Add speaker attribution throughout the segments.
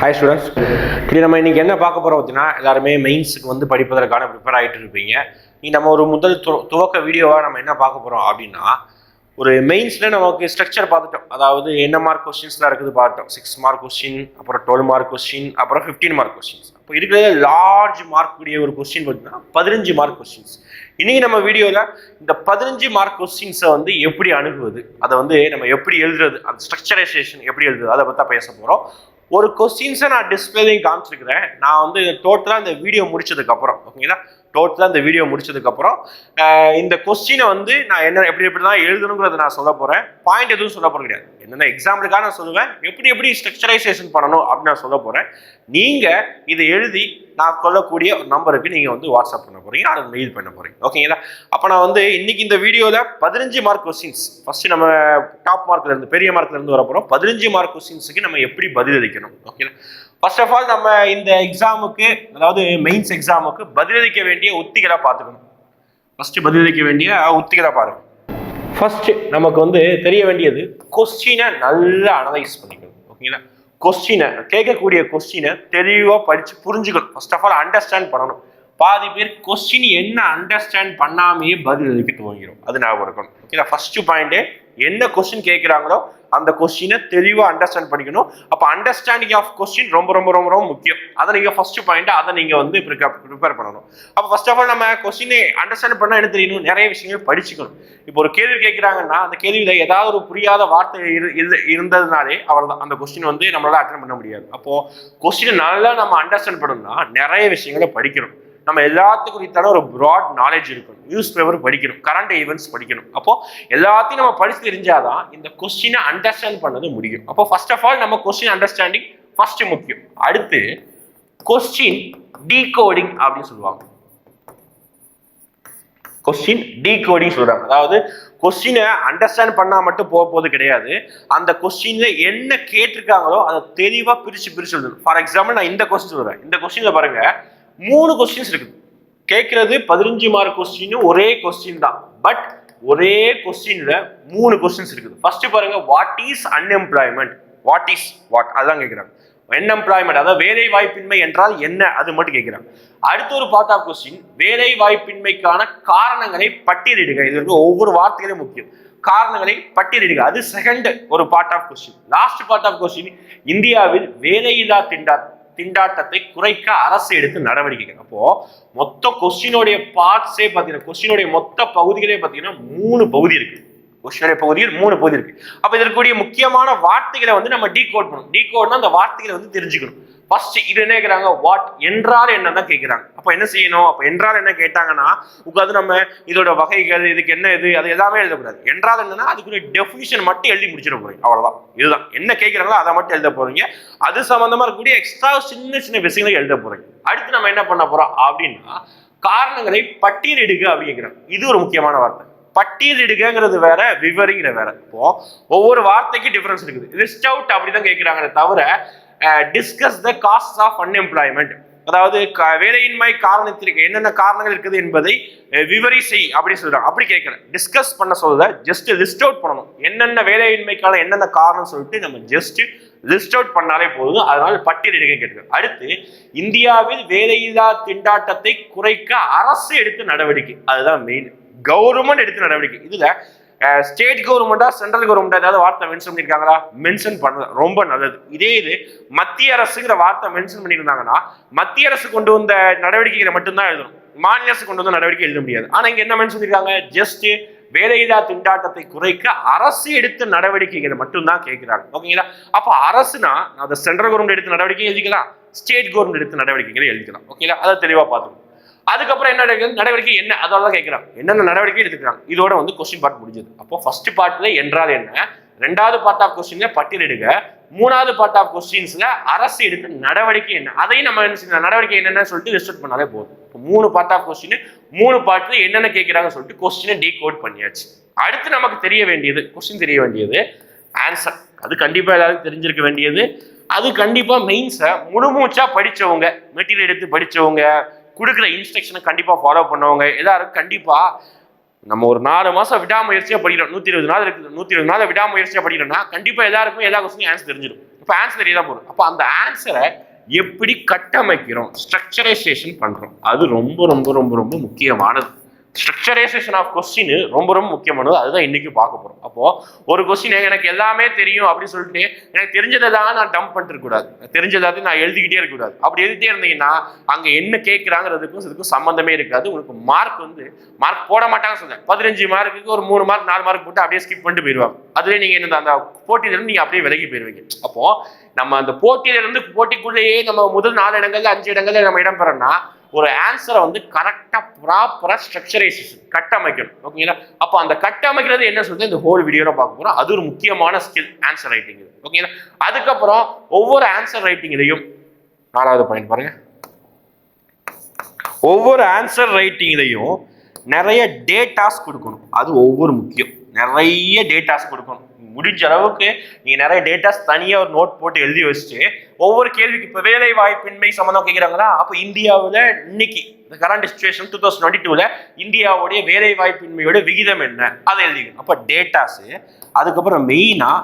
Speaker 1: Hi students இப்படி நம்ம இன்னைக்கு என்ன பார்க்க போகிறோம் அப்படின்னா எல்லாருமே மெயின்ஸுக்கு வந்து படிப்பதற்கான ப்ரிப்பேர் ஆகிட்டு இருப்பீங்க. நீ நம்ம ஒரு முதல் து துவக்க வீடியோவாக நம்ம என்ன பார்க்க போகிறோம் அப்படின்னா ஒரு மெயின்ஸில் நமக்கு ஸ்ட்ரக்சர் பார்த்துட்டோம். அதாவது என்ன மார்க் கொஸ்டின்ஸ்லாம் இருக்குது பார்த்துட்டோம். சிக்ஸ் மார்க் கொஸ்டின் அப்புறம் டுவெல் மார்க் கொஸ்டின் அப்புறம் ஃபிஃப்டீன் மார்க் கொஸ்டின்ஸ் அப்போ இருக்கிறது லார்ஜ் மார்க் கூடிய ஒரு கொஸ்டின் பார்த்தீங்கன்னா பதினஞ்சு மார்க் கொஸ்டின்ஸ் இன்னைக்கு நம்ம வீடியோவில் இந்த பதினஞ்சு மார்க் கொஸ்டின்ஸை வந்து எப்படி அணுகுவது? அதை வந்து நம்ம எப்படி எழுதுறது? அந்த ஸ்ட்ரக்சரைசேஷன் எப்படி எழுதுறது? அதை பற்றி பேச போகிறோம் ஒரு கொஸ்டின்ஸை நான் டிஸ்பிளேலையும் காமிச்சிருக்கிறேன். நான் வந்து டோட்டலாக இந்த வீடியோ முடிச்சதுக்கப்புறம் ஓகேங்களா டோட்டலாக இந்த வீடியோ முடிச்சதுக்கப்புறம் இந்த கொஸ்டினை வந்து நான் என்ன எப்படி எப்படி தான் எழுதணுங்கிறத நான் சொல்ல போகிறேன் பாயிண்ட் எதுவும் சொல்ல போகிறது கிடையாது. என்னென்ன எக்ஸாம்பிளுக்காக நான் சொல்லுவேன் எப்படி எப்படி ஸ்ட்ரக்சரைசேஷன் பண்ணணும் அப்படின்னு நான் சொல்ல போகிறேன் நீங்கள் இதை எழுதி நான் சொல்லக்கூடிய ஒரு நம்பருக்கு நீங்கள் வந்து வாட்ஸ்அப் பண்ண போகிறீங்க அதை மெயில் பண்ண போகிறீங்க ஓகேங்களா அப்போ நான் வந்து இன்னைக்கு இந்த வீடியோவில் பதினஞ்சு மார்க் கொஸ்டின்ஸ் ஃபஸ்ட்டு நம்ம டாப் மார்க்லேருந்து பெரிய மார்க்லேருந்து வர போகிறோம் பதினஞ்சு மார்க் கொஸ்டின்ஸுக்கு நம்ம எப்படி பதிலளிக்கணும்? ஓகேங்களா ஃபர்ஸ்ட் ஆஃப் ஆல் நம்ம இந்த எக்ஸாமுக்கு அதாவது மெயின்ஸ் எக்ஸாமுக்கு பதிலளிக்க வேண்டிய உத்திகளை பார்த்துக்கணும். ஃபர்ஸ்ட் பதிலளிக்க வேண்டிய உத்திகளை பாருங்க. ஃபர்ஸ்ட் நமக்கு வந்து தெரிய வேண்டியது கொஸ்டினை நல்லா அனலைஸ் பண்ணிக்கணும். ஓகேங்களா கொஸ்டினை கேட்கக்கூடிய கொஸ்டினை தெளிவாக படித்து புரிஞ்சுக்கணும். ஃபர்ஸ்ட் ஆஃப் ஆல் அண்டர்ஸ்டாண்ட் பண்ணணும். பாதி பேர் கொஸ்டின் என்ன அண்டர்ஸ்டாண்ட் பண்ணாமையே பதில் அளிக்க துவங்கிடும் அது ஞாபகம் இருக்கணும். ஓகேங்களா ஃபர்ஸ்ட் பாயிண்ட்டு என்ன கொஸ்டின் கேட்குறாங்களோ அந்த கொஸ்டினை தெளிவாக அண்டர்ஸ்டாண்ட் பண்ணிக்கணும். அப்போ அண்டர்ஸ்டாண்டிங் ஆஃப் கொஸ்டின் ரொம்ப ரொம்ப ரொம்ப ரொம்ப முக்கியம். அதை நீங்கள் ஃபர்ஸ்ட் பாயிண்ட் அதை நீங்கள் வந்து ப்ரிப்பேர் பண்ணணும். அப்போ ஃபர்ஸ்ட் ஆஃப் ஆல் நம்ம கொஸ்டினை அண்டர்ஸ்டாண்ட் பண்ணால் என்ன தெரியணும் நிறைய விஷயங்கள் படிச்சுக்கணும். இப்போ ஒரு கேள்வி கேட்குறாங்கன்னா அந்த கேள்வியில் ஏதாவது ஒரு புரியாத வார்த்தை இரு இரு- இருந்ததுனாலே அவர் அந்த கொஸ்டின் வந்து நம்மளால அட்டன் பண்ண முடியாது. அப்போது கொஸ்டினை நல்லா நம்ம அண்டர்ஸ்டாண்ட் பண்ணணும்னா நிறைய விஷயங்களை படிக்கணும். நம்ம எல்லாத்துக்கும் குறித்தான ஒரு ப்ராட் நாலேஜ் இருக்கணும். நியூஸ் பேப்பர் படிக்கணும். கரண்ட் ஈவெண்ட்ஸ் படிக்கணும். அப்போ எல்லாத்தையும் நம்ம படிச்சு தெரிஞ்சாதான் இந்த கொஸ்டினை அண்டர்ஸ்டாண்ட் பண்ணது முடியும். அப்போ ஃபர்ஸ்ட் ஆஃப் ஆல் நம்ம கொஸ்டின் அண்டர்ஸ்டாண்டிங் ஃபர்ஸ்ட் முக்கியம். அடுத்து கொஸ்டின் டீகோடிங் அப்படின்னு சொல்லுவாங்க. கொஸ்டின் டீகோடிங் சொல்றாங்க. அதாவது கொஸ்டினை அண்டர்ஸ்டாண்ட் பண்ணா மட்டும் போக போது கிடையாது. அந்த கொஸ்டின்ல என்ன கேட்டிருக்காங்களோ அதை தெளிவா பிரிச்சு பிரிச்சு எழுதணும். ஃபார் எக்ஸாம்பிள் நான் இந்த கொஸ்டின் சொல்றேன். இந்த கொஸ்டின்ல பாருங்க மூணு கொஸ்டின்ஸ் இருக்குது. கேட்கறது பதினஞ்சு மார்க் கொஸ்டின் ஒரே கொஸ்டின் தான். பட் ஒரே கொஸ்டின்ல மூணு கொஸ்டின்ஸ் இருக்குது. ஃபர்ஸ்ட் பாருங்க what is unemployment what is what அதான் கேட்குறாங்க. அன்எம்ப்ளாய்மெண்ட் அதாவது வேலை வாய்ப்பின்மை என்றால் என்ன? அது மட்டும் கேட்குறாங்க. அடுத்த ஒரு பார்ட் ஆஃப் கொஸ்டின் வேலை வாய்ப்பின்மைக்கான காரணங்களை பட்டியலிடுக இது வந்து ஒவ்வொரு வார்த்தைகளும் முக்கியம். காரணங்களை பட்டியலிடுக அது செகண்ட் ஒரு part of question last part of question இந்தியாவில் வேலையில்லா திண்டாட்டம் திண்டாட்டத்தை குறைக்க அரசு எடுத்து நடவடிக்கைகள். அப்போ மொத்த கொஸ்டினுடைய பார்ட்ஸே பார்த்தீங்கன்னா கொஸ்டினுடைய மொத்த பகுதிகளே பார்த்தீங்கன்னா மூணு பகுதி இருக்கு. கொஸ்டினுடைய பகுதியில் மூணு பகுதி இருக்கு. அப்ப இதற்குரிய முக்கியமான வார்த்தைகளை வந்து நம்ம டீகோட் பண்ணணும். டீகோட்னா அந்த வார்த்தைகளை வந்து தெரிஞ்சுக்கணும். ஃபர்ஸ்ட் இது என்ன கேக்குறாங்க வாட் என்றால் என்னதான் கேட்குறாங்க அப்போ என்ன செய்யணும்? அப்போ என்றால் என்ன கேட்டாங்கன்னா உட்காந்து நம்ம இதோட வகைகள் இதுக்கு என்ன இது அது எல்லாமே எழுதக்கூடாது. என்றால் என்னன்னா அதுக்குரிய டெஃபினிஷன் மட்டும் எழுதி முடிச்சிட போறீங்க. அவ்வளவுதான். இதுதான். என்ன கேட்குறாங்களோ அதை மட்டும் எழுத போறீங்க. அது சம்பந்தமா இருக்கக்கூடிய எக்ஸ்ட்ரா சின்ன சின்ன விஷயங்களை எழுத போறீங்க. அடுத்து நம்ம என்ன பண்ண போறோம் அப்படின்னா காரணங்களை பட்டியலிடுக அப்படிங்கிறாங்க இது ஒரு முக்கியமான வார்த்தை. பட்டியலிடுகிறது வேற விவரிங்கிற வேற. இப்போ ஒவ்வொரு வார்த்தைக்கும் டிஃபரன்ஸ் இருக்குது. லிஸ்ட் அவுட் அப்படிதான் கேட்கிறாங்களே தவிர discuss the cost of unemployment அதாவது க- வேலையின்மை காரணத்திற்கு என்னென்ன காரணங்கள் இருக்குது என்பதை விவரி செய் அப்படி சொல்றாங்க. அப்படி கேட்கல டிஸ்கஸ் பண்ண சொல்ல ஜஸ்ட் லிஸ்ட் அவுட் பண்ணணும். என்னென்ன வேலையின்மைக்கான என்னென்ன காரணம் சொல்லிட்டு நம்ம ஜஸ்ட் லிஸ்ட் அவுட் பண்ணாலே போதும். அதனால பட்டியலிடுங்க கேட்டுக்கோங்க. அடுத்து இந்தியாவில் வேலையில்லா திண்டாட்டத்தை குறைக்க அரசு எடுத்த நடவடிக்கை. அதுதான் மெயின் கவர்மெண்ட் எடுத்த நடவடிக்கை. இதுல ஸ்டேட் கவர்மெண்டா சென்ட்ரல் கவர்மெண்டா ஏதாவது வார்த்தை மென்ஷன் பண்ணியிருக்காங்களா மென்ஷன் பண்ண ரொம்ப நல்லது. இதே இது மத்திய அரசுங்கிற வார்த்தை மென்ஷன் பண்ணியிருந்தாங்கன்னா மத்திய அரசு கொண்டு வந்த நடவடிக்கைகளை மட்டும்தான் எழுதணும். மாநில அரசு கொண்டு வந்த நடவடிக்கை எழுத முடியாது. ஆனா இங்க என்ன மென்ஷன் பண்ணியிருக்காங்க ஜஸ்ட் வேலையில்லா திண்டாட்டத்தை குறைக்க அரசு எடுத்த நடவடிக்கைகளை மட்டும்தான் கேட்கிறாங்க. ஓகேங்களா அப்ப அரசுனா அந்த சென்ட்ரல் கவர்மெண்ட் எடுத்த நடவடிக்கை எழுதிக்கலாம். ஸ்டேட் கவர்மெண்ட் எடுத்த நடவடிக்கைகளை எழுதிக்கலாம். ஓகேங்களா அதை தெளிவா பார்த்துக்கணும். அதுக்கப்புறம் என்ன நடவடிக்கை என்ன? அதோட தான் கேட்கிறாங்க என்னென்ன நடவடிக்கை எடுத்துக்கிறாங்க இதோட வந்து கொஸ்டின் பார்ட் முடிஞ்சது. அப்போ ஃபர்ஸ்ட் பார்ட்ல என்றால் என்ன? ரெண்டாவது பார்ட் ஆஃப் கொஸ்டின்ல பட்டியலிடுங்க மூணாவது பார்ட் ஆஃப் கொஸ்டின்ஸ்ல அரசு எடுத்த நடவடிக்கை என்ன? அதையும் நம்ம என்ன செய்யணும்? நடவடிக்கை என்னன்னு சொல்லிட்டு ரிசர்ட் பண்ணாலே போதும். இப்போ மூணு பார்ட் ஆஃப் கொஸ்டின் மூணு பார்ட்ல என்னென்ன கேட்கிறாங்கன்னு சொல்லிட்டு கொஸ்டினை டீ கோட் பண்ணியாச்சு. அடுத்து நமக்கு தெரிய வேண்டியது கொஸ்டின் தெரிய வேண்டியது ஆன்சர் அது கண்டிப்பா எல்லாருக்கும் தெரிஞ்சிருக்க வேண்டியது. அது கண்டிப்பா மெயின்ஸை முழுமூச்சா படிச்சவங்க மெட்டீரியல் எடுத்து படிச்சவங்க கொடுக்குற இன்ஸ்ட்ரக்ஷனை கண்டிப்பாக ஃபாலோ பண்ணவங்க. எல்லாரும் கண்டிப்பாக நம்ம ஒரு நாலு மாதம் விடாமுயற்சியாக படிக்கிறோம். நூற்றி இருபது நாள் இருக்குது. நூற்றி இருபது நாள் விடாமுயற்சியாக படிக்கிறோம்னா கண்டிப்பாக எல்லாருக்கும் எல்லா கொஸ்டினும் ஆன்சர் தெரிஞ்சிடும் இப்போ ஆன்சர் தெரியதான் போகிறோம் அப்போ அந்த ஆன்சரை எப்படி கட்டமைக்கிறோம்? ஸ்ட்ரக்சரைசேஷன் பண்ணுறோம் அது ரொம்ப ரொம்ப ரொம்ப ரொம்ப முக்கியமானது. ஸ்ட்ரக்சரைசேஷன் ஆஃப் கொஸ்டின் ரொம்ப ரொம்ப முக்கியமானது. அதுதான் இன்னைக்கு பார்க்க போறோம். அப்போ ஒரு கொஸ்டின் எனக்கு எல்லாமே தெரியும் அப்படின்னு சொல்லிட்டு எனக்கு தெரிஞ்சதெல்லாம் நான் டம்ப் பண்ணிட்டு கூடாது. தெரிஞ்சதாவது நான் எழுதிக்கிட்டே இருக்கக்கூடாது அப்படி எழுதிட்டே இருந்தீங்கன்னா அங்க என்ன கேட்குறாங்கிறதுக்கும் இதுக்கும் சம்மந்தமே இருக்காது. உங்களுக்கு மார்க் வந்து மார்க் போட மாட்டாங்க சொல்றேன் பதினஞ்சு மார்க்குக்கு ஒரு மூணு மார்க் நாலு மார்க் போட்டு அப்படியே ஸ்கிப் பண்ணிட்டு போயிடுவாங்க. அதுலேயே நீங்க என்ன அந்த போட்டியில இருந்து நீங்க அப்படியே விலகி போயிருவீங்க. அப்போ நம்ம அந்த போட்டியில இருந்து போட்டிக்குள்ளேயே நம்ம முதல் நாலு இடங்கள்ல அஞ்சு இடங்கள்ல நம்ம இடம் பெறோம்னா ஒரு ஆன்சரை வந்து கரெக்டாக ப்ராப்பராக ஸ்ட்ரக்சரைசேஷன் கட்டமைக்கணும். ஓகேங்களா அப்போ அந்த கட்டமைக்கிறது என்ன சொல்றது? இந்த ஹோல் வீடியோவில் பார்க்க போகிறோம் அது ஒரு முக்கியமான ஸ்கில் ஆன்சர் ரைட்டிங் இது. ஓகேங்களா அதுக்கப்புறம் ஒவ்வொரு ஆன்சர் ரைட்டிங்லையும் நாலாவது பாயிண்ட் பாருங்க. ஒவ்வொரு ஆன்சர் ரைட்டிங்லையும் நிறைய டேட்டாஸ் கொடுக்கணும். அது ஒவ்வொரு முக்கியம். நிறைய டேட்டாஸ் கொடுக்கணும். முடிஞ்ச அளவுக்கு நீங்க நிறைய டேட்டாஸ் தனியா ஒரு நோட் போட்டு எழுதி வச்சுட்டு ஒவ்வொரு கேள்விக்கு இப்போ வேலை வாய்ப்பின்மை சம்மந்தம் கேட்குறாங்களா அப்போ இந்தியாவில் இன்னைக்கு இந்த current situation two thousand twenty டூவில் இந்தியாவுடைய வேலை வாய்ப்பின்மையோட விகிதம் என்ன? அதை எழுதிக்கணும். அப்போ டேட்டாஸு அதுக்கப்புறம் மெயினாக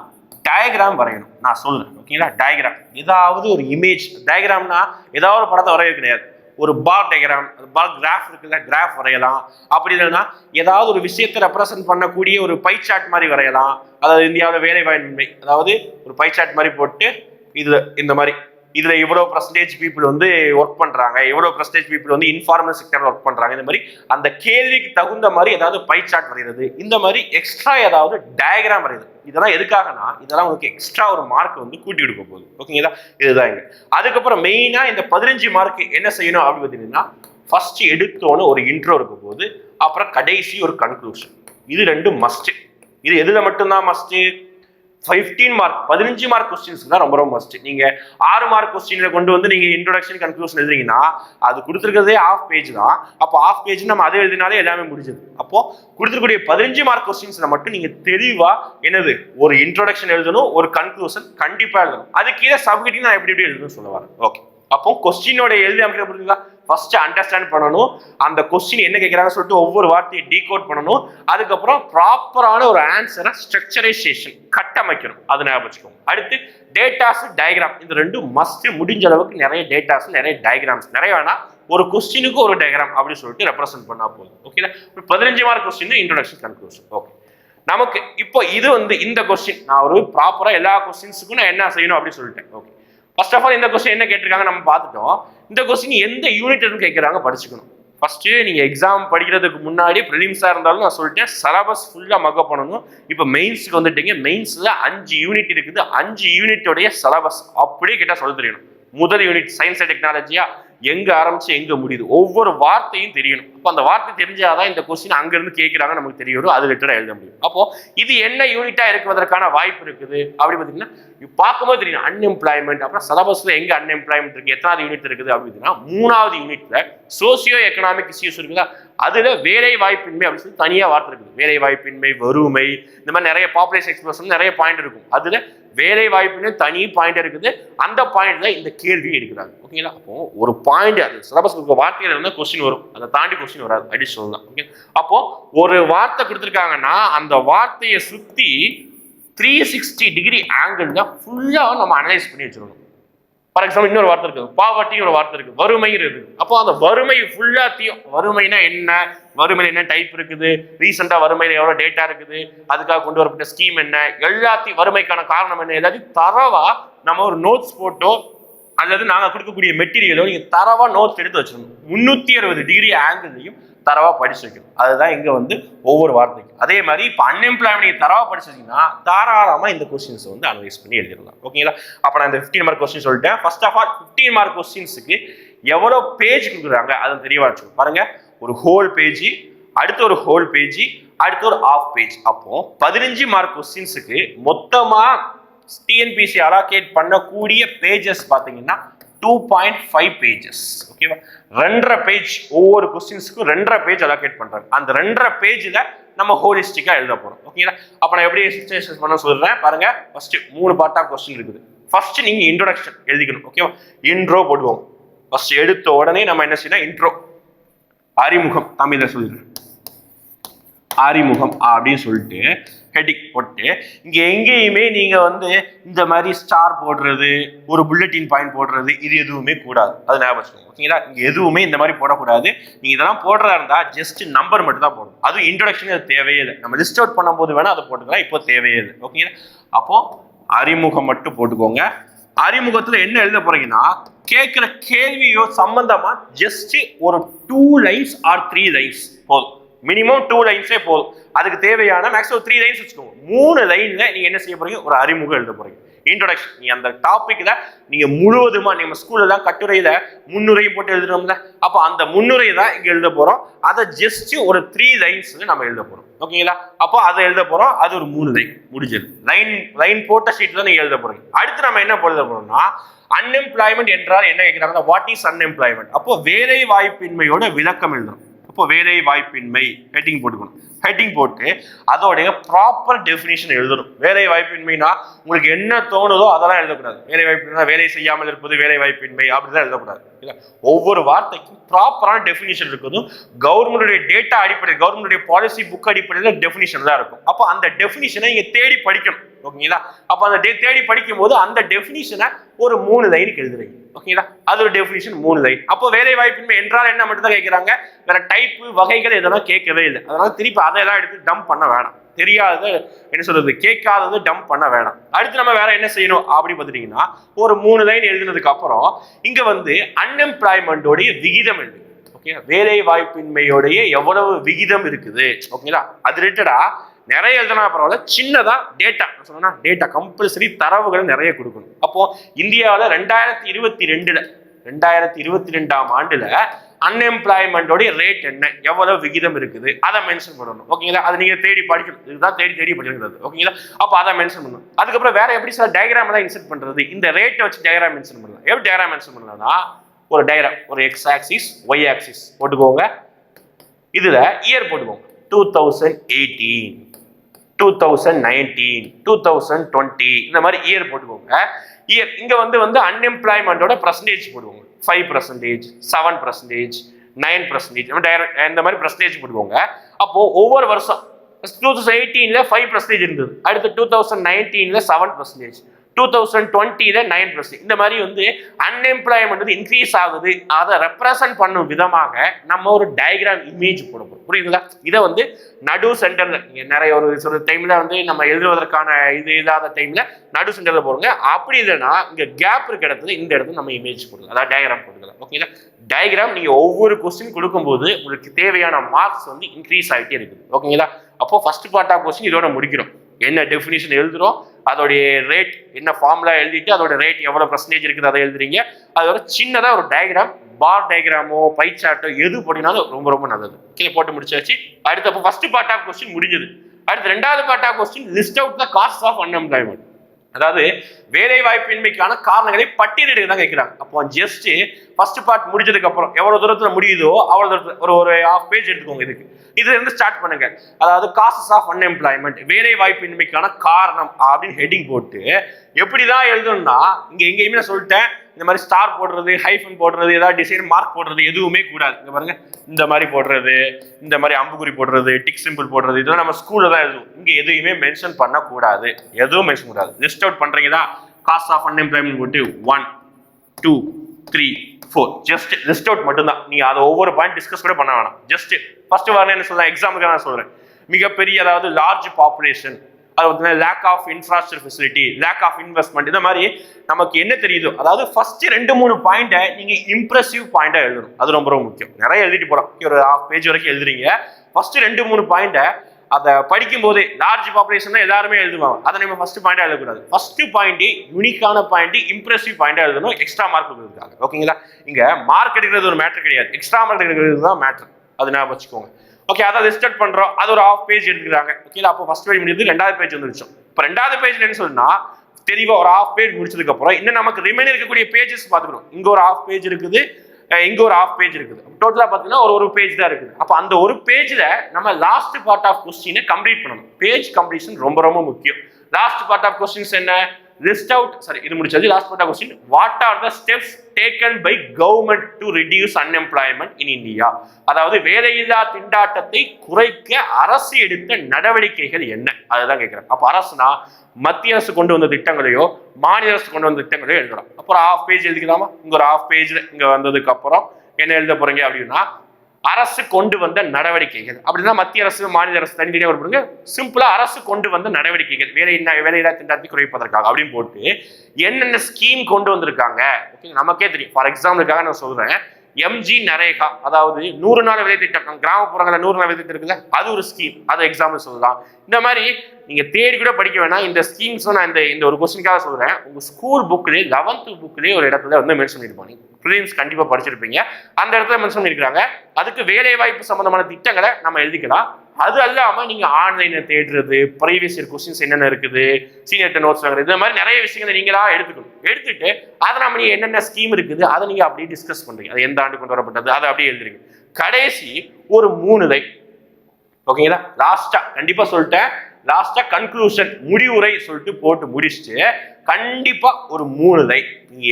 Speaker 1: டயக்ராம் வரையணும். நான் சொல்றேன். ஓகேங்களா டயக்ராம் ஏதாவது ஒரு இமேஜ் டயக்ராம்னா ஏதாவது ஒரு படத்தை வரைய கிடையாது. ஒரு பார் டயக்ராம் பார் கிராஃப் இருக்குல்ல கிராஃப் வரையலாம். அப்படி இல்லைன்னா ஏதாவது ஒரு விஷயத்தை ரெப்ரசன்ட் பண்ணக்கூடிய ஒரு பை சாட் மாதிரி வரையலாம். அதாவது இந்தியாவில் வேலை வாய்ப்பின்மை அதாவது ஒரு பை சாட் மாதிரி போட்டு இது இந்த மாதிரி. இதுல இவ்வளோ பர்சன்டேஜ் பீப்புள் வந்து ஒர்க் பண்றாங்க எவ்வளோ பர்சன்டேஜ் பீப்புள் வந்து இன்ஃபார்மல் செக்டர்ல ஒர்க் பண்றாங்க. இந்த மாதிரி அந்த கேள்விக்கு தகுந்த மாதிரி ஏதாவது பை சார்ட் வரைகிறது இந்த மாதிரி எக்ஸ்ட்ரா ஏதாவது டயக்ராம் வரையுது இதெல்லாம் எதுக்காகனா இதெல்லாம் உங்களுக்கு எக்ஸ்ட்ரா ஒரு மார்க் வந்து கூட்டி கொடுக்க போகுது. ஓகேங்களா இதுதான் இங்க. அதுக்கப்புறம் மெயினா இந்த பதினஞ்சு மார்க் என்ன செய்யணும் அப்படின்னு பார்த்தீங்கன்னா ஃபர்ஸ்ட் எடுத்தோன்னு ஒரு இன்ட்ரோ இருக்க போகுது. அப்புறம் கடைசி ஒரு கன்க்ளூஷன் இது ரெண்டும் மஸ்ட் இது எதுல மட்டும்தான் மஸ்ட் ஃபிஃப்டீன் மார்க் பதினஞ்சு மார்க் கொஸ்டின்ஸ் தான் ரொம்ப ரொம்ப மஸ்ட் நீங்க ஆறு மார்க் கொஸ்டின்ல கொண்டு வந்து நீங்க இன்ட்ரோடக்ஷன் கன்க்ளூஷன் எழுதுறீங்கன்னா அது கொடுத்துருக்கிறதே ஆஃப் பேஜ் தான். அப்போ ஆஃப் பேஜ் நம்ம அதை எழுதினாலே எல்லாமே முடிஞ்சது. அப்போ கொடுத்துருக்கூடிய பதினஞ்சு மார்க் கொஸ்டின்ஸில் மட்டும் நீங்க தெளிவா என்னது? ஒரு இன்ட்ரோடக்ஷன் எழுதணும் ஒரு கன்க்ளூஷன் கண்டிப்பா எழுதணும். அதுக்கு கீழே சப்கெட்டிங் நான் எப்படி எப்படி எழுதணும்னு சொல்லுவாங்க ஓகே அப்போ கொஸ்டினோட எழுதி அமைக்கிற புரியுங்களா ஃபர்ஸ்ட் அண்டர்ஸ்டாண்ட் பண்ணணும். அந்த கொஸ்டின் என்ன கேட்குறாங்கன்னு சொல்லிட்டு ஒவ்வொரு வார்த்தையும் டீகோட் பண்ணணும். அதுக்கப்புறம் ப்ராப்பரான ஒரு ஆன்சரை ஸ்ட்ரக்சரைசேஷன் கட்டமைக்கணும். அது ஞாபகம் வச்சுக்கோங்க. அடுத்து டேட்டாஸ் டயக்ராம் இந்த ரெண்டும் மஸ்ட் முடிஞ்ச அளவுக்கு நிறைய டேட்டாஸ் நிறைய டயக்ராம்ஸ் நிறைய வேணா ஒரு கொஸ்டினுக்கு ஒரு டயக்ராம் அப்படின்னு சொல்லிட்டு ரெப்ரசென்ட் பண்ணா போதும். ஓகேங்களா ஒரு பதினஞ்சு mark question introduction conclusion okay நமக்கு இப்போ இது வந்து இந்த கொஸ்டின் நான் ஒரு ப்ராப்பரா எல்லா கொஸ்டின்ஸுக்கும் நான் என்ன செய்யணும் அப்படின்னு சொல்லிட்டேன். ஓகே ஃபர்ஸ்ட் ஆஃப் ஆல் இந்த கொஸ்டின் என்ன கேட்டிருக்காங்க நம்ம பார்த்துட்டோம். இந்த கொஸ்டின் எந்த யூனிட்னு கேட்குறாங்க படிச்சுக்கணும். ஃபஸ்ட்டு நீங்கள் எக்ஸாம் படிக்கிறதுக்கு முன்னாடி ப்ரிலிம்ஸாக இருந்தாலும் நான் சொல்லிட்டேன் சிலபஸ் ஃபுல்லாக மக்கப் பண்ணணும். இப்போ மெயின்ஸுக்கு வந்துட்டீங்க மெயின்ஸில் அஞ்சு யூனிட் இருக்குது. அஞ்சு யூனிட்டோடைய சிலபஸ் அப்படியே கேட்டால் சொல்ல தெரியணும் முதல் யூனிட் சயின்ஸ் அண்ட் டெக்னாலஜியாக எங்கே ஆரம்பிச்சு எங்கே முடியுது? ஒவ்வொரு வார்த்தையும் தெரியணும். இப்போ அந்த வார்த்தை தெரிஞ்சாதான் இந்த கொஸ்டின் அங்கேருந்து கேட்குறாங்க நமக்கு தெரிய வரும் அது ரிலேட்டடா எழுத முடியும். அப்போ இது என்ன யூனிட்டாக இருக்குவதற்கான வாய்ப்பு இருக்குது? அப்படி பார்த்தீங்கன்னா பார்க்கும்போது தெரியும் அன்எம்ப்ளாய்மெண்ட் அப்புறம் சிலபஸில் எங்கே அன்எம்ப்ளாய்மெண்ட் இருக்குது எத்தனாவது யூனிட் இருக்குது? அப்படின்னா மூணாவது யூனிட்ல சோசியோ எக்கனாமிக் இஷ்யூஸ் இருக்குதா? அதில் வேலை வாய்ப்பின்மை அப்படின்னு சொல்லி தனியாக வார்த்தை இருக்குது. வேலை வாய்ப்பின்மை வறுமை இந்த மாதிரி நிறைய பாப்புலேஷன் எக்ஸ்பிரஷன் நிறைய பாயிண்ட் இருக்கும். அதில் வேலை வாய்ப்புன்னு தனி பாயிண்ட் இருக்குது. அந்த பாயிண்ட்ல இந்த கேள்வி எடுக்கிறாங்க. ஓகேங்களா அப்போ ஒரு பாயிண்ட் அது. சிலபஸ் வார்த்தையில இருந்தால் கொஸ்டின் வரும். அதை தாண்டி கொஸ்டின் வராது. அடிஷனல் தான் ஓகே அப்போ ஒரு வார்த்தை கொடுத்துருக்காங்கன்னா அந்த வார்த்தையை சுத்தி த்ரீ சிக்ஸ்டி டிகிரி ஆங்கிள் தான் ஃபுல்லாக நம்ம அனலைஸ் பண்ணி வச்சிருக்கணும். ஃபார் எக்ஸாம்பிள் இன்னொரு வார்த்தை இருக்குது பாவர்ட்டின்னு ஒரு வார்த்தை இருக்குது வறுமை இருக்குது. அப்போ அந்த வறுமை ஃபுல்லாத்தையும் வறுமைனா என்ன? வறுமையில் என்ன டைப் இருக்குது? ரீசெண்டாக வறுமையில் எவ்வளோ டேட்டா இருக்குது? அதுக்காக கொண்டு வரப்பட்ட ஸ்கீம் என்ன? எல்லாத்தையும் வறுமைக்கான காரணம் என்ன? எல்லாத்தையும் தரவா நம்ம ஒரு நோட்ஸ் போட்டோ அல்லது நாங்கள் கொடுக்கக்கூடிய மெட்டீரியலோ நீங்கள் தரவாக நோட்ஸ் எடுத்து வச்சிடணும் முந்நூற்றி அறுபது டிகிரி ஆங்கிள்லையும் தரவாக படிச்சு வைக்கணும். அதுதான் இங்கே வந்து ஒவ்வொரு வார்த்தைக்கும். அதே மாதிரி இப்போ அன்எம்ப்ளாய்மெண்ட் தரவாக படிச்சு வச்சிங்கன்னா தாராளமாக இந்த கொஸ்டின்ஸ் வந்து அனலைஸ் பண்ணி எழுதிடலாம். ஓகேங்களா அப்போ நான் இந்த ஃபிஃப்டீன் மார்க் கொஸ்டின் சொல்லிட்டேன். First of all fifteen mark கொஸ்டின்ஸுக்கு எவ்வளோ பேஜ் கொடுக்குறாங்க அதை தெரியவா வச்சுக்கணும். பாருங்க. ஒரு ஹோல் பேஜ் அடுத்து ஒரு ஹோல் பேஜ் அடுத்து ஒரு ஆஃப் பேஜ் அப்போ பதினஞ்சு மார்க் கொஸ்டின்ஸுக்கு மொத்தமாக டிஎன்பிசி அலாகேட் பண்ணக்கூடிய பேஜஸ் பார்த்தீங்கன்னா டூ பாயிண்ட் ஃபைவ் பேஜஸ் ஓகேவா ரெண்டரை பேஜ் ஒவ்வொரு கொஸ்டின்ஸுக்கும் ரெண்டரை பேஜ் அலோகேட் பண்ணுறாங்க அந்த ரெண்டரை பேஜில் நம்ம ஹோலிஸ்டிக்காக எழுத போகிறோம் ஓகேங்களா அப்போ நான் எப்படி எக்ஸசைஸ் பண்ண சொல்கிறேன் பாருங்கள் ஃபஸ்ட்டு மூணு பார்ட்டா கொஸ்டின் இருக்குது. ஃபர்ஸ்ட் நீங்கள் இன்ட்ரொடக்ஷன் எழுதிக்கணும் ஓகேவா இன்ட்ரோ போடுவோம். ஃபஸ்ட் எடுத்த உடனே நம்ம என்ன செய்யணும்? இன்ட்ரோ அறிமுகம் தமிழில் சொல்லிடுறேன். அறிமுகம் அப்படின்னு சொல்லிட்டு ஹெட்டிங் போட்டு இங்கே எங்கேயுமே நீங்கள் வந்து இந்த மாதிரி ஸ்டார் போடுறது ஒரு புல்லட்டின் பாயிண்ட் போடுறது இது எதுவுமே கூடாது. அது ஞாபகம் ஓகேங்களா இங்கே எதுவுமே இந்த மாதிரி போடக்கூடாது. நீங்கள் இதெல்லாம் போடுறதா இருந்தால் ஜஸ்ட் நம்பர் மட்டும் தான் போடணும். அதுவும் இன்ட்ரடக்ஷன் அது தேவையே இல்லை. நம்ம லிஸ்ட் அவுட் பண்ணும்போது வேணால் அதை போட்டுக்கலாம். இப்போ தேவையே இல்லை. ஓகேங்களா அப்போது அறிமுகம் மட்டும் போட்டுக்கோங்க. அறிமுகத்தில் என்ன எழுத போறீங்கன்னா கேட்குற கேள்வியோ சம்பந்தமாக ஜஸ்ட் ஒரு two lines or three lines போதும். மினிமம் டூ லைன்ஸே போதும். அதுக்கு தேவையான மேக்ஸிமம் த்ரீ லைன்ஸ் வச்சுக்கோங்க. மூணு லைன்ல நீங்க என்ன செய்ய போறீங்க? ஒரு அறிமுகம் எழுத போறீங்க. இன்ட்ரோடக்ஷன் நீ அந்த டாபிக்ல நீங்க முழுவதுமா நம்ம ஸ்கூல்ல கட்டுரையில் கட்டுரையில முன்னுரையும் போட்டு எழுதுறோம்ல அப்போ அந்த முன்னுரையை தான் இங்க எழுத போறோம். அதை ஜஸ்ட் ஒரு த்ரீ லைன்ஸ் நம்ம எழுத போறோம். ஓகேங்களா அப்போ அதை எழுத போறோம். அது ஒரு மூணு லைன் முடிஞ்சது. லைன் லைன் போட்ட ஷீட் தான் நீங்க எழுத போறீங்க. அடுத்து நம்ம என்ன எழுத போறோம்னா அன்எம்ப்ளாய்மெண்ட் என்றால் என்ன கேட்கிறாங்க வாட் இஸ் அன்எம்ப்ளாய்மெண்ட் அப்போ வேலை வாய்ப்பின்மையோட விளக்கம் எழுதுறோம். இப்போ வேலை வாய்ப்பின்மை ஹெட்டிங் போட்டுக்கணும். ஹெட்டிங் போட்டு அதோடைய ப்ராப்பர் டெஃபினிஷன் எழுதணும். வேலை வாய்ப்பின்மைனா உங்களுக்கு என்ன தோணுதோ அதெல்லாம் எழுதக்கூடாது. வேலை வாய்ப்பின்மை வேலை செய்யாமல் இருப்பது வேலை வாய்ப்பின்மை அப்படிதான் எழுதக்கூடாது. இல்லை ஒவ்வொரு வார்த்தைக்கும் ப்ராப்பரான டெஃபினிஷன் இருக்கணும். கவர்மெண்டுடைய டேட்டா அடிப்படையில் கவர்மெண்டுடைய பாலிசி புக் அடிப்படையில் டெஃபினிஷன் தான் இருக்கும். அப்போ அந்த டெஃபினிஷனை இங்க தேடி படிக்கணும். ஓகேங்களா? அப்போ அந்த டே- தேடி படிக்கும் போது அந்த டெஃபினிஷனை ஒரு மூணு லைனுக்கு எழுதுறீங்க. ஓகேங்களா? அது ஒரு டெஃபினிஷன் மூணு லைன் அப்போ வேலை வாய்ப்பின்மை என்றால் என்ன மட்டும் தான் கேட்குறாங்க? வேற டைப்பு வகைகள் இதெல்லாம் கேட்கவே இல்லை. அதனால திருப்பி அதையெல்லாம் எடுத்து டம்ப் பண்ண வேணாம். தெரியாதது என்ன சொல்றது கேட்காதது டம்ப் பண்ண வேணாம். அடுத்து நம்ம வேற என்ன செய்யணும் அப்படி பார்த்துட்டீங்கன்னா ஒரு மூணு லைன் எழுதினதுக்கு அப்புறம் இங்க வந்து அன்எம்ப்ளாய்மெண்டோடைய விகிதம் எழுது ஓகே வேலை வாய்ப்பின்மையோடைய எவ்வளவு விகிதம் இருக்குது? ஓகேங்களா அது ரிலேட்டடா நிறைய எழுதினா பரவாயில்ல சின்னதா டேட்டா சொன்னா டேட்டா கம்பல்சரி தரவுகளை நிறைய கொடுக்கணும். அப்போ இந்தியாவில் ரெண்டாயிரத்தி இருபத்தி ரெண்டுல ரெண்டாயிரத்தி இருபத்தி ரெண்டாம் ஆண்டுல அன்எம்ப்ளாய்மெண்டோடைய ரேட் என்ன? எவ்வளவு விகிதம் இருக்குது? அதை மென்ஷன் பண்ணணும். ஓகேங்களா அது நீங்க தேடி படிக்கணும். இதுதான் தேடி தேடி படிக்கிறது. ஓகேங்களா அப்போ அதை மென்ஷன் பண்ணணும். அதுக்கப்புறம் வேற எப்படி சார் டயக்ராம் தான் இன்செர்ட் பண்றது? இந்த ரேட்டை வச்சு டயக்ராம் மென்ஷன் பண்ணலாம். எப்படி டயக்ராம் மென்ஷன் பண்ணலாம்னா ஒரு டயக்ராம் ஒரு எக்ஸ் ஆக்சிஸ் ஒய் ஆக்சிஸ் போட்டுக்கோங்க. இதுல இயர் போட்டுக்கோங்க. Two thousand eighteen two thousand nineteen two thousand twenty இந்த மாதிரி இயர் போட்டுக்கோங்க. இயர் இங்க வந்து வந்து அன்எம்ப்ளாய்மெண்டோட percentage போடுவோங்க five percentage seven percentage nine percentage இந்த மாதிரி பர்சன்டேஜ் போட்டுக்கோங்க. அப்போ ஒவ்வொரு வருஷம் டூ தௌசண்ட் எயிட்டீனில் ஃபைவ் பர்சன்டேஜ் இருந்தது. அடுத்து டூ தௌசண்ட் நைன்டீனில் செவன் பர்சன்டேஜ் டூ தௌசண்ட் டுவெண்ட்டியில் நைன் பர்சன்ட் இந்த மாதிரி வந்து அன்எம்ப்ளாய்மெண்ட் வந்து இன்க்ரீஸ் ஆகுது. அதை ரெப்ரசன்ட் பண்ணும் விதமாக நம்ம ஒரு டயக்ராம் இமேஜ் கொடுப்போம் புரியுதுங்களா? இதை வந்து நடு சென்டரில் நீங்க நிறைய ஒரு சில டைமில் வந்து நம்ம எழுதுவதற்கான இது இல்லாத டைமில் நடு சென்டரில் போடுங்க. அப்படி இல்லைன்னா இங்கே கேப் இருக்க இடத்துல இந்த இடத்துல நம்ம இமேஜ் போடுங்க அதாவது டயக்ராம் கொடுக்கலாம் ஓகேங்களா டயக்ராம் நீங்கள் ஒவ்வொரு கொஸ்டின் கொடுக்கும்போது உங்களுக்கு தேவையான மார்க்ஸ் வந்து இன்க்ரீஸ் ஆகிட்டே இருக்குது. ஓகேங்களா அப்போ ஃபர்ஸ்ட் பார்ட் ஆஃப் கொஸ்டின் இதோட முடிக்கிறோம். என்ன டெஃபினிஷன் எழுதுகிறோம் அதோடைய ரேட் என்ன ஃபார்முலா எழுதிட்டு அதோட ரேட் எவ்வளோ பர்சன்டேஜ் இருக்குது அதை எழுதுறீங்க. அதோட சின்னதாக ஒரு டயக்ராம் பார் டயக்ராமோ பை சார்ட்டோ எது போட்டினாலும் ரொம்ப ரொம்ப நல்லது. கீழே போட்டு முடிச்சாச்சு. அடுத்த அப்போ ஃபர்ஸ்ட் பார்ட் ஆஃப் கொஸ்டின் முடிஞ்சது. அடுத்து ரெண்டாவது part of question list out the cost of unemployment அதாவது வேலை வாய்ப்பின்மைக்கான காரணங்களை பட்டியலிட்டு தான் கேட்குறாங்க. அப்போ ஜஸ்ட் ஃபர்ஸ்ட் பார்ட் முடிஞ்சதுக்கு அப்புறம் எவ்வளவு தூரத்துல முடியுதோ அவ்வளவு தூரத்துல ஒரு ஒரு ஹாஃப் பேஜ் எடுத்துக்கோங்க இதுக்கு. இதுல இருந்து ஸ்டார்ட் பண்ணுங்க. அதாவது காசஸ் ஆஃப் அன்எம்ப்ளாய்மெண்ட் வேலை வாய்ப்பின்மைக்கான காரணம் அப்படின்னு ஹெட்டிங் போட்டு எப்படிதான் எழுதணும்னா இங்க எங்கேயுமே நான் சொல்லிட்டேன். இந்த மாதிரி ஸ்டார் போடுறது ஹைஃபன் போடுறது ஏதாவது டிசைன் மார்க் போடுறது எதுவுமே கூடாது. இங்கே பாருங்க இந்த மாதிரி போடுறது இந்த மாதிரி அம்புக்குறி போடுறது டிக் சிம்பிள் போடுறது இதெல்லாம் நம்ம ஸ்கூலில் தான் எழுதுவோம். இங்கே எதுவுமே மென்ஷன் பண்ணக்கூடாது. எதுவும் மென்ஷன் கூடாது லிஸ்ட் அவுட் பண்ணுறீங்க தான் காஸ்ட் ஆஃப் அன்எம்ப்ளாய்மெண்ட் போட்டு one two three four just list out மட்டும்தான். நீங்கள் அதை ஒவ்வொரு பாயிண்ட் டிஸ்கஸ் கூட பண்ண வேணாம். ஜஸ்ட் ஃபர்ஸ்ட் வரணும் என்ன சொல்கிறேன் எக்ஸாமுக்கு நான் சொல்கிறேன் மிகப்பெரிய அதாவது லார்ஜ் பாப்புலேஷன் அது பார்த்தீங்கன்னா lack of infrastructure facility lack of investment இந்த மாதிரி நமக்கு என்ன தெரியுதோ? அதாவது ஃபர்ஸ்ட் ரெண்டு மூணு பாயிண்ட்டை நீங்க இம்ப்ரெசிவ் பாயிண்டா எழுதணும். அது ரொம்ப ரொம்ப முக்கியம். நிறைய எழுதிட்டு போறோம் ஒரு ஹாஃப் பேஜ் வரைக்கும் எழுதுறீங்க. ஃபர்ஸ்ட் ரெண்டு மூணு பாயிண்ட்டை அதை படிக்கும் போதே லார்ஜ் பாப்புலேஷன் தான் எல்லாருமே எழுதுவாங்க. அதை நம்ம ஃபர்ஸ்ட் பாயிண்டா எழுதக்கூடாது. ஃபர்ஸ்ட் பாயிண்ட் யூனிக்கான பாயிண்ட் இம்ப்ரெசிவ் பாயிண்டா எழுதணும். எக்ஸ்ட்ரா மார்க் கொடுக்குறதுக்காக. ஓகேங்களா இங்க மார்க் எடுக்கிறது ஒரு மேட்டர் கிடையாது. எக்ஸ்ட்ரா மார்க் எடுக்கிறது தான் மேட்டர் அது நான் வச்சுக்கோங்க. ஓகே அதை லிஸ்ட் பண்றோம். அது ஒரு ஆஃப் பேஜ் எடுத்துக்கிறாங்க. ஓகே அப்போ ஃபர்ஸ்ட் பேஜ் முடிஞ்சது ரெண்டாவது பேஜ் வந்துருச்சு. இப்போ ரெண்டாவது பேஜ்ல என்ன சொன்னால் தெளிவா ஒரு ஆஃப் பேஜ் முடிச்சதுக்கு அப்புறம் இன்னும் நமக்கு ரிமைன் இருக்கக்கூடிய பேஜஸ் பார்த்துக்கணும். இங்க ஒரு ஆஃப் பேஜ் இருக்குது இங்கே இங்க ஒரு ஆஃப் பேஜ் இருக்குது. டோட்டலா பார்த்தீங்கன்னா ஒரு ஒரு பேஜ் தான் இருக்குது. அப்போ அந்த ஒரு பேஜ்ல நம்ம லாஸ்ட் பார்ட் ஆஃப் கொஸ்டினை கம்ப்ளீட் பண்ணணும். பேஜ் கம்ப்ளீஷன் ரொம்ப ரொம்ப முக்கியம். லாஸ்ட் பார்ட் ஆஃப் கொஸ்டின்ஸ் என்ன? லிஸ்ட் அவுட் சாரி இது முடிச்சது last patta question what are the steps taken by government to reduce unemployment in India அதாவது வேலையில்லா திண்டாட்டத்தை குறைக்க அரசு எடுத்த நடவடிக்கைகள் என்ன? அதுதான் கேட்கிறேன். அப்போ அரசுனா மத்திய அரசு கொண்டு வந்த திட்டங்களையோ மாநில அரசு கொண்டு வந்த திட்டங்களையோ எழுதுறோம் அப்புறம் ஹாஃப் பேஜ் எழுதிக்கலாமா? இங்க ஒரு ஹாஃப் பேஜ் இங்க வந்ததுக்கு அப்புறம் என்ன எழுத போறீங்க அப்படின்னா அரசு கொண்டு வந்த நடவடிக்கைகள். அப்படின்னா மத்திய அரசு மாநில அரசு தனித்தனியாக ஒரு சிம்பிளா அரசு கொண்டு வந்த நடவடிக்கைகள். வேலை என்ன வேலையில்லா திண்டாட்டத்தை குறைப்பதற்காக அப்படின்னு போட்டு என்னென்ன ஸ்கீம் கொண்டு வந்திருக்காங்க? ஓகே நமக்கே தெரியும். ஃபார் எக்ஸாம்பிளுக்காக நான் சொல்றேன். எம்ஜி நரேகா அதாவது நூறு நாள் விதை திட்டம். கிராமப்புறங்களில் நூறு நாள் வேலை திட்டம் இருக்குல்ல அது ஒரு ஸ்கீம் அது எக்ஸாம்பிள் சொல்லலாம் இந்த மாதிரி நீங்கள் தேடி கூட படிக்க வேணாம். இந்த ஸ்கீம்ஸ் நான் இந்த இந்த ஒரு கொஸ்டினுக்காக சொல்கிறேன் உங்கள் ஸ்கூல் புக்லேயே லெவன்த்து புக்லேயே ஒரு இடத்துல வந்து மென்ஷன் நீங்கள் ப்ரிலிம்ஸ் கண்டிப்பாக படிச்சிருப்பீங்க. அந்த இடத்துல மென்ஷன் பண்ணியிருக்கிறாங்க அதுக்கு வேலை வாய்ப்பு திட்டங்களை நம்ம எழுதிக்கலாம். அது இல்லாமல் நீங்கள் ஆன்லைனில் தேடுறது ப்ரீவியஸ் இயர் கொஸ்டின்ஸ் என்னென்ன இருக்குது சீனியர் நோட்ஸ் வாங்குறது இந்த மாதிரி நிறைய விஷயங்களை நீங்களா எடுத்துக்கணும். எடுத்துட்டு அதை நம்ம நீங்கள் என்னென்ன ஸ்கீம் இருக்குது அதை நீங்கள் அப்படியே டிஸ்கஸ் பண்ணுறீங்க அது எந்த ஆண்டு கொண்டு வரப்பட்டது அதை அப்படியே எழுதுறீங்க. கடைசி ஒரு மூணு லை ஓகேங்களா லாஸ்டா கண்டிப்பா சொல்லிட்டேன். லாஸ்டா கன்க்ளூஷன் முடிவுரை சொல்லிட்டு போட்டு முடிச்சுட்டு கண்டிப்பா ஒரு மூணு லை.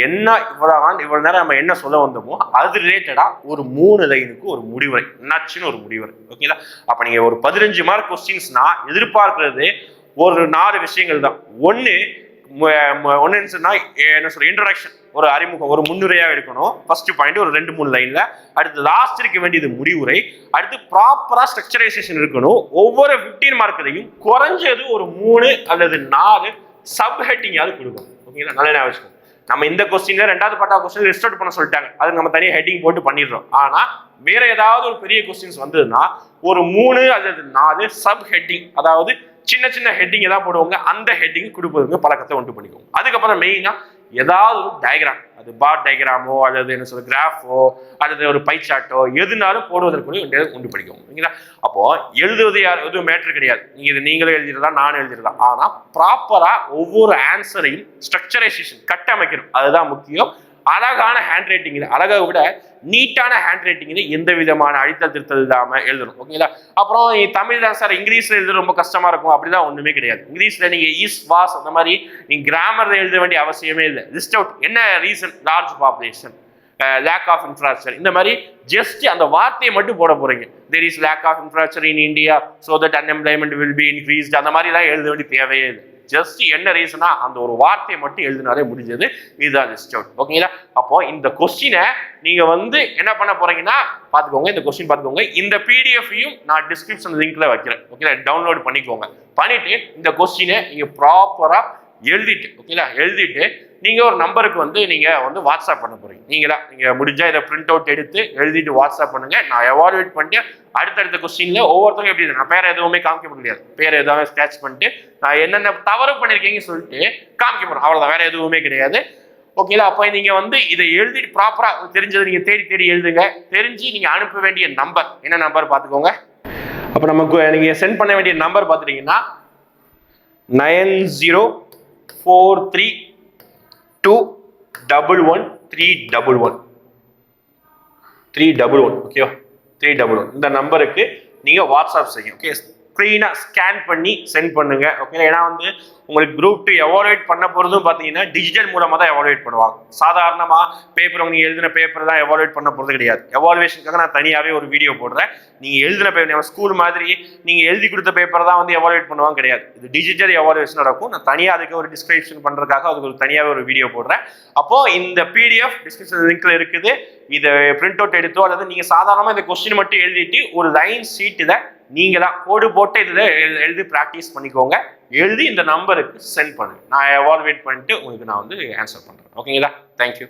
Speaker 1: என்ன இவ்வளவு இவ்வளவு நேரம் நம்ம என்ன சொல்ல வந்தோமோ அது ரிலேட்டடா ஒரு மூணு லைனுக்கு ஒரு முடிவுரை. என்னாச்சுன்னு ஒரு முடிவுரை. ஓகேங்களா அப்ப நீங்க ஒரு பதினஞ்சு மார்க் கொஸ்டின்ஸ்னா எதிர்பார்க்கறது ஒரு நாலு விஷயங்கள் தான். ஒன்னு ஒன்னு என்ன சொல்ற இன்ட்ரடக்ஷன் ஒரு அறிமுகம் ஒரு முன்னுரையாக எடுக்கணும். ஃபர்ஸ்ட் பாயிண்ட் ஒரு ரெண்டு மூணு லைன்ல அடுத்து லாஸ்ட் இருக்க வேண்டியது முடிவுரை. அடுத்து ப்ராப்பரா ஸ்ட்ரக்சரைசேஷன் இருக்கணும். ஒவ்வொரு ஃபிஃப்டீன் மார்க்லையும் குறைஞ்சது ஒரு மூணு அல்லது நாலு சப் ஹெட்டிங்காவது கொடுக்கணும். ஓகேங்களா நல்ல ஞாபகம் நம்ம இந்த கொஸ்டின்ல ரெண்டாவது பாட்டா கொஸ்டின் ரிஸ்டர்ட் பண்ண சொல்லிட்டாங்க. அது நம்ம தனியாக ஹெட்டிங் போட்டு பண்ணிடுறோம். ஆனா வேற ஏதாவது ஒரு பெரிய கொஸ்டின்ஸ் வந்ததுன்னா ஒரு மூணு அல்லது நாலு சப் ஹெட்டிங் அதாவது சின்ன சின்ன ஹெட்டிங் ஏதாவது போடுவாங்க. அந்த ஹெட்டிங் கொடுப்பதுங்க பழக்கத்தை உண்டு பண்ணிக்கோங்க. அதுக்கப்புறம் மெயினா ஏதாவது ஒரு டயக்ராம் அது பாட் டயக்ராமோ அல்லது என்ன சொல்ற கிராஃபோ அல்லது ஒரு பைச்சாட்டோ எதுனாலும் போடுவதற்கு உண்டு உண்டு படிக்கும் ஓகேங்களா அப்போ எழுதுவது யார் எதுவும் மேட்ரு கிடையாது. நீங்க இது நீங்களும் எழுதிடலாம் நானும் எழுதிடலாம். ஆனா ப்ராப்பரா ஒவ்வொரு ஆன்சரையும் ஸ்ட்ரக்சரைசேஷன் கட்டமைக்கணும். அதுதான் முக்கியம். அழகான ஹேண்ட் ரைட்டிங் அழகை விட நீட்டான ஹேண்ட் ரைட்டிங் எந்த விதமான அழித்தல் திருத்தல் இல்லாமல் எழுதணும். ஓகேங்களா அப்புறம் தமிழ் தான் சார் இங்கிலீஷ்ல எழுத ரொம்ப கஷ்டமா இருக்கும். அப்படிதான் ஒண்ணுமே கிடையாது. இங்கிலீஷ்ல நீங்க ஈஸ் வாஸ் அந்த மாதிரி நீங்க கிராமர்ல எழுத வேண்டிய அவசியமே இல்லை. லிஸ்ட் அவுட் என்ன reason large population lack of infrastructure இந்த மாதிரி ஜஸ்ட் அந்த வார்த்தையை மட்டும் போட போறீங்க. There is lack of infrastructure in India so that unemployment will be increased அந்த மாதிரிலாம் எழுத வேண்டிய தேவையே இல்லை. ஜஸ்ட் என்ன ரீசனா அந்த ஒரு வார்த்தையை மட்டும் எழுதினாலே முடிஞ்சது. இதுதான் ஜஸ்ட் அவுட் ஓகேங்களா அப்போ இந்த கொஸ்டினை நீங்க வந்து என்ன பண்ண போறீங்கன்னா பாத்துக்கோங்க இந்த கொஸ்டின் பாத்துக்கோங்க இந்த பிடிஎஃபையும் நான் டிஸ்கிரிப்ஷன் லிங்க்ல வைக்கிறேன். ஓகேங்களா டவுன்லோட் பண்ணிக்கோங்க. பண்ணிட்டு இந்த கொஸ்டினை நீங்க ப்ராப்பரா எழுதிட்டு ஓகேங்களா? எழுதிட்டு நீங்கள் ஒரு நம்பருக்கு வந்து நீங்கள் வந்து வாட்ஸ்அப் பண்ண போகிறீங்க நீங்களா? நீங்கள் முடிஞ்சால் இதை பிரிண்ட் அவுட் எடுத்து எழுதிட்டு வாட்ஸ்அப் பண்ணுங்கள் நான் எவாலுவேட் பண்ணிட்டு அடுத்தடுத்த கொஸ்டினில் ஒவ்வொருத்தவங்க எப்படி நான் பேர் எதுவுமே காமிக்க முடியாது. பேர் எதாவது ஸ்கேட்ச் பண்ணிட்டு நான் என்னென்ன தவறு பண்ணியிருக்கீங்கன்னு சொல்லிட்டு காமிக்க போகிறேன் அவ்வளோதான் வேறு எதுவுமே கிடையாது. ஓகேங்களா? அப்போ நீங்கள் வந்து இதை எழுதிட்டு ப்ராப்பராக தெரிஞ்சதை நீங்கள் தேடி தேடி எழுதுங்க. தெரிஞ்சு நீங்கள் அனுப்ப வேண்டிய நம்பர் என்ன நம்பர் பார்த்துக்கோங்க. அப்போ நமக்கு நீங்கள் சென்ட் பண்ண வேண்டிய நம்பர் பார்த்துட்டீங்கன்னா nine zero four three two double one three double one three double one ஓகேவா த்ரீ டபுள் ஒன் இந்த நம்பருக்கு நீங்கள் வாட்ஸ்அப் செய்யும் ஓகே க்ளீனாக ஸ்கேன் பண்ணி சென்ட் பண்ணுங்க. ஓகே ஏன்னா வந்து உங்களுக்கு குரூப் டூ எவாலுவேட் பண்ண போகிறதும் பார்த்தீங்கன்னா டிஜிட்டல் மூலமாக தான் எவாலுவேட் பண்ணுவாங்க. சாதாரணமாக பேப்பர் நீங்கள் எழுதின பேப்பர் தான் எவாலுவேட் பண்ண போகிறது கிடையாது. எவாலுவேஷனுக்காக நான் தனியாகவே ஒரு வீடியோ போடுறேன். நீங்கள் எழுதின பேப்பர் ஸ்கூல் மாதிரி நீங்கள் எழுதி கொடுத்த பேப்பர் தான் வந்து எவாலுவேட் பண்ணுவாங்க கிடையாது. இது டிஜிட்டல் எவாலுவேஷன் நடக்கும். நான் தனியாக அதுக்கு ஒரு டிஸ்கிரிப்ஷன் பண்ணுறதுக்காக அதுக்கு ஒரு தனியாகவே ஒரு வீடியோ போடுறேன். அப்போது இந்த பிடிஎஃப் டிஸ்கிரிப்ஷன் லிங்க்ல இருக்குது. இதை பிரிண்ட் அவுட் எடுத்தோ அல்லது நீங்கள் சாதாரணமாக இந்த கொஸ்டின் மட்டும் எழுதிட்டு ஒரு லைன் ஷீட் நீங்கள் தான் கோடு போட்டு இதில் எழுதி ப்ராக்டிஸ் பண்ணிக்கோங்க. எழுதி இந்த நம்பருக்கு சென்ட் பண்ணுங்க நான் எவால்வேட் பண்ணிட்டு உங்களுக்கு நான் வந்து ஆன்சர் பண்ணுறேன் ஓகேங்களா தேங்க்யூ